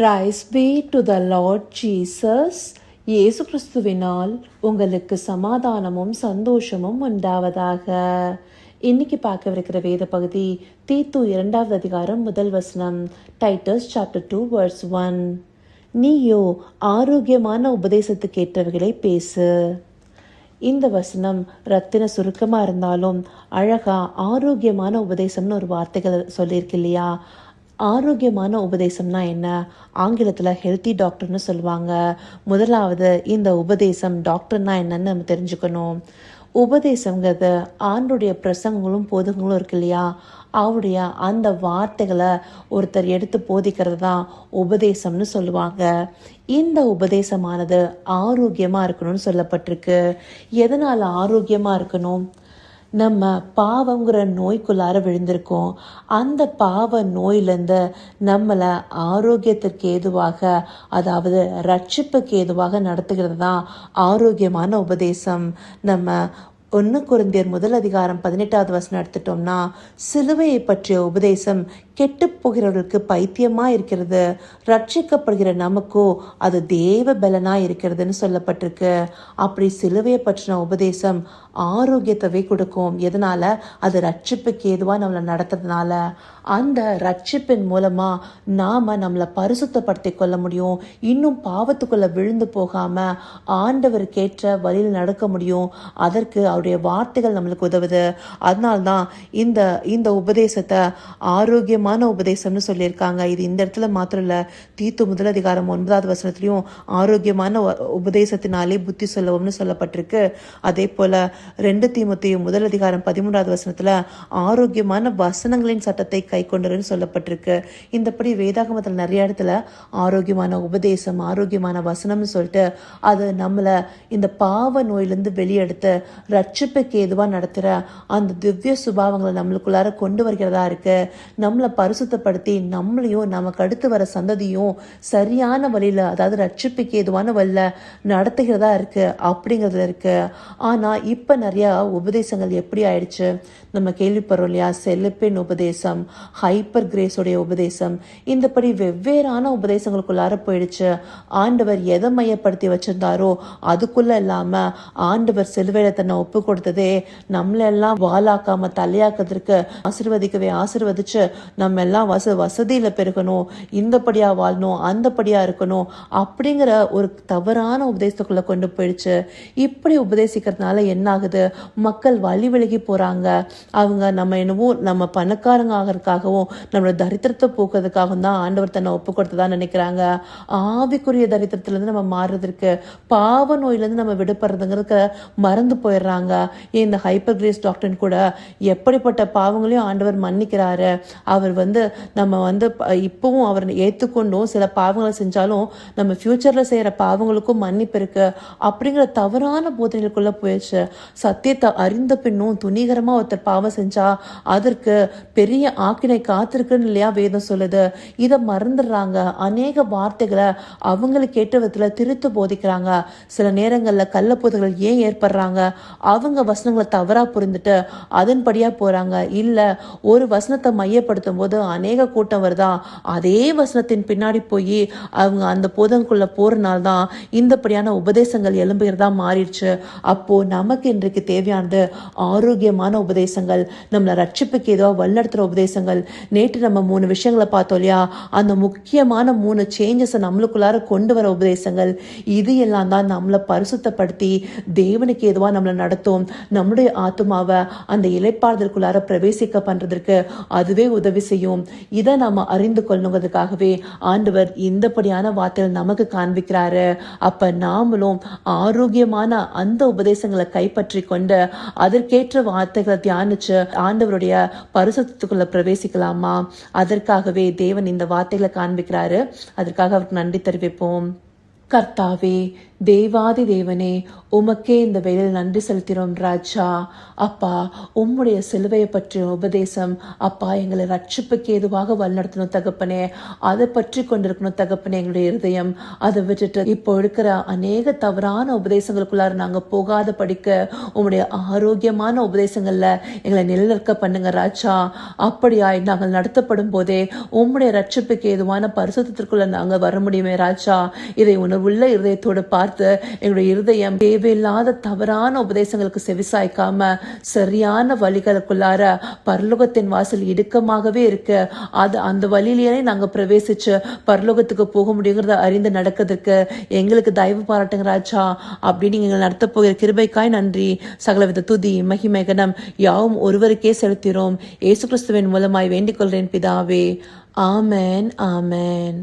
Praise be to the Lord Jesus இயேசு கிறிஸ்துவினால் உங்களுக்கு சமாதானமும் சந்தோஷமும் உண்டாவதாக. இன்னைக்கு பார்க்கவிருக்கிற வேத பகுதி தீத்து இரண்டாவது அதிகாரம் முதல் வசனம் Titus chapter two verse one நீயோ ஆரோக்கியமான உபதேசத்துக்கு ஏற்றவர்களை பேசு. இந்த வசனம் ரத்தின சுருக்கமாக இருந்தாலும் அழகா ஆரோக்கியமான உபதேசம்னு ஒரு வார்த்தைகள் சொல்லியிருக்கு இல்லையா? ஆரோக்கியமான உபதேசம்னா என்ன? ஆங்கிலத்தில் ஹெல்த்தி டாக்டர்னு சொல்லுவாங்க. முதலாவது இந்த உபதேசம் டாக்டர்னா என்னன்னு நம்ம தெரிஞ்சுக்கணும். உபதேசங்கிறது ஆண்டுடைய பிரசங்களும் போதுங்களும் இருக்கு இல்லையா? அவருடைய அந்த வார்த்தைகளை ஒருத்தர் எடுத்து போதிக்கிறது தான் உபதேசம்னு சொல்லுவாங்க. இந்த உபதேசமானது ஆரோக்கியமாக இருக்கணும்னு சொல்லப்பட்டிருக்கு. எதனால் ஆரோக்கியமாக இருக்கணும்? நம்ம பாவங்கிற நோய்க்குள்ளார விழுந்திருக்கோம். அந்த பாவ நோயிலேருந்து நம்மளை ஆரோக்கியத்திற்கு ஏதுவாக அதாவது ரட்சிப்புக்கு ஏதுவாக நடத்துகிறது தான் ஆரோக்கியமான உபதேசம். நம்ம ஒன்று குருந்தியர் முதல் அதிகாரம் பதினெட்டாவது வசனம் எடுத்துட்டோம்னா சிலுவையை பற்றிய உபதேசம் கெட்டு போகிறவர்களுக்கு பைத்தியமா இருக்கிறது ரட்சிக்கப்படுகிற நமக்கோ அது தேவ பலனா இருக்கிறதுன்னு சொல்லப்பட்டிருக்கு. அப்படி சிலுவையை பற்றின உபதேசம் ஆரோக்கியத்தவே கொடுக்கும். எதனால? அது ரட்சிப்புக்கு ஏதுவா நம்மளை நடத்துறதுனால. அந்த ரட்சிப்பின் மூலமா நாம நம்மளை பரிசுத்தப்படுத்திக் கொள்ள முடியும். இன்னும் பாவத்துக்குள்ள விழுந்து போகாம ஆண்டவருக்கேற்ற வழியில் நடக்க முடியும். அதற்கு அவருடைய வார்த்தைகள் நம்மளுக்கு உதவுது. அதனால்தான் இந்த இந்த உபதேசத்தை ஆரோக்கியமான உபதேசம்னு சொல்லியிருக்காங்க. இது இந்த இடத்துல மாத்திரம் இல்லை தீத்து முதல் அதிகாரம் ஒன்பதாவது வசனத்திலையும் ஆரோக்கியமான உபதேசத்தினாலே புத்தி சொல்லவும்னு சொல்லப்பட்டிருக்கு. அதே போல் ரெண்டு தீமுத்தையும் முதல் அதிகாரம் பதிமூன்றாவது வசனத்தில் ஆரோக்கியமான வசனங்களின் சட்டத்தை கை கொண்டருன்னு சொல்லப்பட்டிருக்கு. இந்தப்படி வேதாகமத்தில் நிறைய இடத்துல ஆரோக்கியமான உபதேசம் ஆரோக்கியமான வசனம்னு சொல்லிட்டு அது நம்மளை இந்த பாவ நோயிலேருந்து வெளியெடுத்து ரட்சிப்புக்கு ஏதுவா நடத்துகிற அந்த திவ்ய சுபாவங்களை நம்மளுக்குள்ளார கொண்டு வருகிறதா இருக்குது நம்மளை பரிசுத்தப்படுத்தி நம்மளையும் நமக்கு அடுத்து வர சந்ததியும் சரியான வழியில் அதாவது ரட்சிப்புக்கு ஏதுவான வழியில நடத்துகிறதா இருக்கு அப்படிங்கிறதுல இருக்குது ஆனால் இப்போ நிறையா உபதேசங்கள் எப்படி ஆயிடுச்சு? நம்ம கேள்விப்படுறோம் இல்லையா? செல்லப்பெண் உபதேசம் ஹைப்பர் கிரேஸோடைய உபதேசம் இந்தபடி வெவ்வேறான உபதேசங்களுக்குள்ளார போயிடுச்சு. ஆண்டவர் எதை மையப்படுத்தி வச்சிருந்தாரோ அதுக்குள்ளே இல்லாமல் ஆண்டவர் செலுவையில் தன்னை ஒப்பு கொடுத்ததே நம்மளெல்லாம் வாலாக்காமல் தலையாக்குறதுக்கு ஆசிர்வதிக்கவே ஆசிர்வதிச்சு நம்ம எல்லாம் வச வசதியில் பெருகணும் இந்தபடியாக வாழணும் அந்தபடியாக இருக்கணும் அப்படிங்கிற ஒரு தவறான உபதேசத்துக்குள்ளே கொண்டு போயிடுச்சு. இப்படி உபதேசிக்கிறதுனால என்ன ஆகுது மக்கள் வழி விலகி போகிறாங்க அவங்க நம்ம என்னவோ நம்ம பணக்காரங்க ஆகிறதுக்காகவும் நம்மளோட தரித்திரத்தை போக்குறதுக்காகவும் தான் ஆண்டவர் தன்னை ஒப்பு கொடுத்ததா நினைக்கிறாங்க. ஆவிக்குரிய தரித்திரத்துலேருந்து நம்ம மாறுறதுக்கு பாவ நோயிலேருந்து நம்ம விடுபடுறதுங்கிறதுக்கு மறந்து போயிடுறாங்க. ஏன் இந்த ஹைப்பர் கிரேஸ் டாக்டர் கூட எப்படிப்பட்ட பாவங்களையும் ஆண்டவர் மன்னிக்கிறாரு? அவர் வந்து நம்ம வந்து இப்போவும் அவர் ஏத்துக்கொண்டும். சில பாவங்களை செஞ்சாலும் நம்ம ஃப்யூச்சரில் செய்யற பாவங்களுக்கும் மன்னிப்பு இருக்கு. அப்படிங்கிற தவறான போதனைகளுக்குள்ளே போயிடுச்சு. சத்தியத்தை அறிந்த பின்னும் துணிகரமா ஒருத்தர் பாவம் செஞ்சால் அதற்கு பெரிய ஆக்கினை காத்திருக்குன்னு இல்லையா வேதம் சொல்லுது. இதை மறந்துடுறாங்க. அநேக வார்த்தைகளை அவங்களுக்கு ஏற்ற விதத்துல திருத்து போதிக்கிறாங்க. சில நேரங்களில் கள்ளப்போதைகள் ஏன் ஏற்படுறாங்க? அவங்க வசனங்களை தவறா புரிந்துட்டு அதன்படியா போறாங்க. இல்லை ஒரு வசனத்தை மையப்படுத்தும் போது அநேக கூட்டம் வருதா? அதே வசனத்தின் பின்னாடி போய் அவங்க அந்த போதங்குள்ளே போகிறனால தான் இந்தப்படியான உபதேசங்கள் எழும்புகிறதா மாறிடுச்சு. அப்போது நமக்கு இன்றைக்கு தேவையானது ஆரோக்கியமான உபதேசங்கள் நம்மளை ரட்சிப்புக்கு ஏதோ வழிநடத்துகிற உபதேசங்கள். நேற்று நம்ம மூணு விஷயங்களை பார்த்தோம் இல்லையா? அந்த முக்கியமான மூணு சேஞ்சஸை நம்மளுக்குள்ளார கொண்டு வர உபதேசங்கள். இது எல்லாம் தான் நம்மளை பரிசுத்தப்படுத்தி தேவனுக்கு எதுவாக நம்மளை நடத்தும். நம்முடைய ஆத்துமாவை அந்த இலைப்பாறுதலுக்குள்ளார பிரவேசிக்க பண்ணுறதுக்கு அதுவே உதவி செய்யும். இதை நாம அறிந்து கொள்ளுங்கிறதுக்காகவே ஆண்டவர் இந்தபடியான வார்த்தைகள் நமக்கு காண்பிக்கிறாரு. அப்ப நாமளும் ஆரோக்கியமான அந்த உபதேசங்களை கைப்பற்றி கொண்டு அதற்கேற்ற வார்த்தைகளை தியானிச்சு ஆண்டவருடைய பரிசுத்துக்குள்ள பிரவேசிக்கலாமா? அதற்காகவே தேவன் இந்த வார்த்தைகளை காண்பிக்கிறாரு. அதற்காக அவருக்கு நன்றி தெரிவிப்போம். கர்த்தாவே தேவாதி தேவனே உமக்கே இந்த வேலையில் நன்றி செலுத்தினோம் ராஜா. அப்பா உம்முடைய சிலுவையை பற்றிய உபதேசம் அப்பா எங்களை ரட்சிப்புக்கு ஏதுவாக வழிநடத்தணும் தகப்பனே. அதை பற்றி கொண்டிருக்கணும் தகப்பனே எங்களுடைய இருதயம். அதை விட்டுட்டு இப்போ இருக்கிற அநேக தவறான உபதேசங்களுக்குள்ளார நாங்கள் போகாத படிக்க உம்முடைய ஆரோக்கியமான உபதேசங்களில் எங்களை நிலநிற்க பண்ணுங்க ராஜா. அப்படியாய் நாங்கள் நடத்தப்படும் போதே உம்முடைய ரட்சிப்புக்கு ஏதுவான பரிசுத்திற்குள்ள நாங்கள் வர முடியுமே ராஜா. இதை உணர்வுள்ள இருதயத்தோடு பார்த்து எங்களுடைய இருதயம் தேவையில்லாத தவறான உபதேசங்களுக்கு செவிசாய்க்காம சரியான வழிகளுக்குள்ளார பரலோகத்தின் வாசல் இடுக்கமாகவே இருக்கு. அது அந்த வழியிலேயே நாங்கள் பிரவேசிச்சு பரலோகத்துக்கு போக முடியுங்கிறத அறிந்து நடக்கிறதுக்கு எங்களுக்கு தயவு பாராட்டுங்க ராஜா. அப்படின்னு நீங்கள் நடத்த போகிற கிருபைக்காய் நன்றி. சகலவித துதி மகிமை கனம் யாவும் ஒருவருக்கே செலுத்தினோம் இயேசு கிறிஸ்துவின் மூலமாய் வேண்டிக் கொள்கிறேன் பிதாவே. ஆமேன் ஆமேன்.